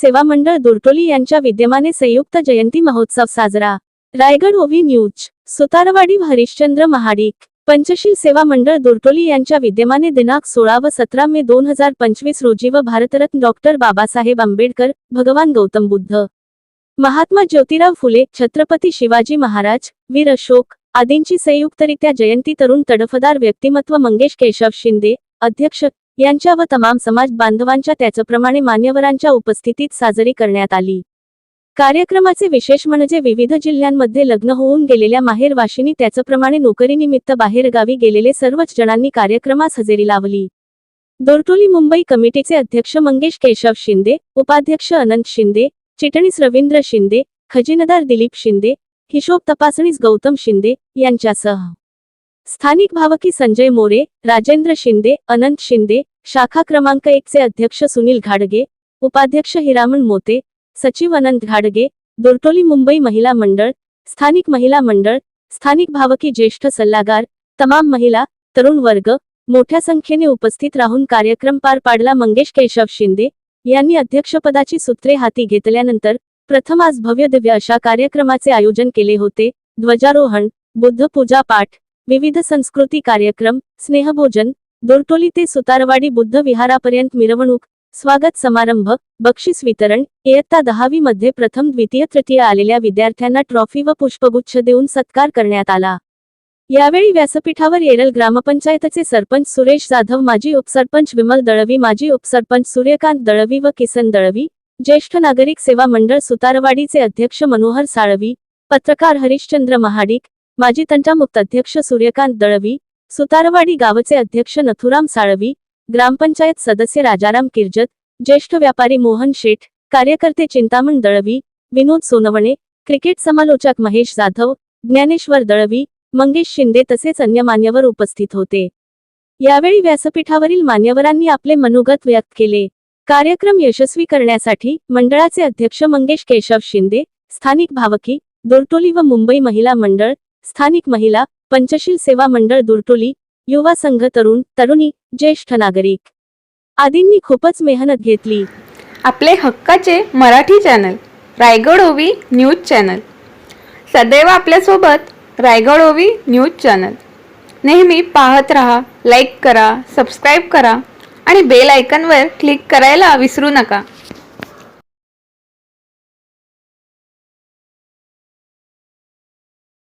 सेवा मंडळ दुर्टोली यांच्या विद्यमाने संयुक्त जयंती महोत्सव साजरा. रायगड ओव्ही न्यूज सुतारवाडी हरिश्चंद्र महाडिक पंचशील सेवा मंडळ दुर्टोली यांच्या विद्यमाने दिनांक सोळा व सतरा मे दोन हजार पंचवीस रोजी व भारतरत्न डॉक्टर बाबासाहेब आंबेडकर भगवान गौतम बुद्ध. महात्मा ज्योतिराव फुले छत्रपती शिवाजी महाराज वीर अशोक आदींची संयुक्तरित्या जयंती तरुण तडफदार व्यक्तिमत्व मंगेश केशव शिंदे अध्यक्ष यांच्या व तमाम समाज बांधवांच्या त्याचप्रमाणे मान्यवरांच्या उपस्थितीत साजरी करण्यात आली. कार्यक्रमाचे विशेष म्हणजे विविध जिल्ह्यांमध्ये लग्न होऊन गेलेल्या माहेर वाशिनी त्याचप्रमाणे नोकरीनिमित्त बाहेरगावी गेलेले सर्वच जणांनी कार्यक्रमास हजेरी लावली. दोरटोली मुंबई कमिटीचे अध्यक्ष मंगेश केशव शिंदे उपाध्यक्ष अनंत शिंदे चिटणीस रवींद्र शिंदे खजिनदार दिलीप शिंदे हिशोब तपासणीस गौतम शिंदे यांच्यासह. स्थानिक भावकी संजय मोरे राजेंद्र शिंदे अनंत शिंदे शाखा क्रमांक एकचे अध्यक्ष सुनील घाडगे उपाध्यक्ष हिरामण मोते सचिव अनंत घाडगे दोरटोली मुंबई महिला मंडळ स्थानिक महिला मंडळ स्थानिक भावकी ज्येष्ठ सल्लागार तमाम महिला तरुण वर्ग मोठ्या संख्येने उपस्थित राहून कार्यक्रम पार पाडला. मंगेश केशव शिंदे यांनी अध्यक्षपदाची सूत्रे हाती घेतल्यानंतर प्रथम आज भव्य दिव्य अशा कार्यक्रमाचे आयोजन केले होते. ध्वजारोहण बुद्ध पूजा पाठ विविध संस्कृती कार्यक्रम स्नेहभोजन दोरटोली ते सुतारवाडी बुद्ध विहारापर्यंत मिरवणूक स्वागत समारंभ बक्षीस वितरण इयत्ता दहावी मध्ये प्रथम द्वितीय तृतीय आलेल्या विद्यार्थ्यांना ट्रॉफी व पुष्पगुच्छ देऊन सत्कार करण्यात आला. यावेळी व्यासपीठावर येरल ग्रामपंचायतचे सरपंच सुरेश जाधव माजी उपसरपंच विमल दळवी माजी उपसरपंच सूर्यकांत दळवी व किसन दळवी ज्येष्ठ नागरिक सेवा मंडळ सुतारवाडीचे अध्यक्ष मनोहर साळवी पत्रकार हरिश्चंद्र महाडिक माजी तंटामुक्त अध्यक्ष सूर्यकांत दळवी सुतारवाडी गावचे अध्यक्ष नथुराम साळवी ग्रामपंचायत सदस्य राजाराम किर्जत ज्येष्ठ व्यापारी मोहन शेठ कार्यकर्ते चिंतामण दळवी विनोद सोनवणे क्रिकेट समालोचक महेश जाधव ज्ञानेश्वर दळवी मंगेश शिंदे तसेच अन्य मान्यवर उपस्थित होते. यावेळी व्यासपीठावरील मान्यवरांनी आपले मनोगत व्यक्त केले. कार्यक्रम यशस्वी करण्यासाठी मंडळाचे अध्यक्ष मंगेश केशव शिंदे स्थानिक भावकी दोरटोली व मुंबई महिला मंडळ स्थानिक महिला पंचशील सेवा मंडळ दुरटोली युवा संघ तरुण तरुणी ज्येष्ठ नागरिक. आदींनी खूपच मेहनत घेतली. आपले हक्काचे मराठी चॅनल रायगड ओवी न्यूज चॅनल. सदैव आपल्यासोबत रायगड ओवी न्यूज चॅनल. नेहमी पाहत रहा लाईक करा सबस्क्राईब करा आणि बेल आयकनवर क्लिक करायला विसरू नका.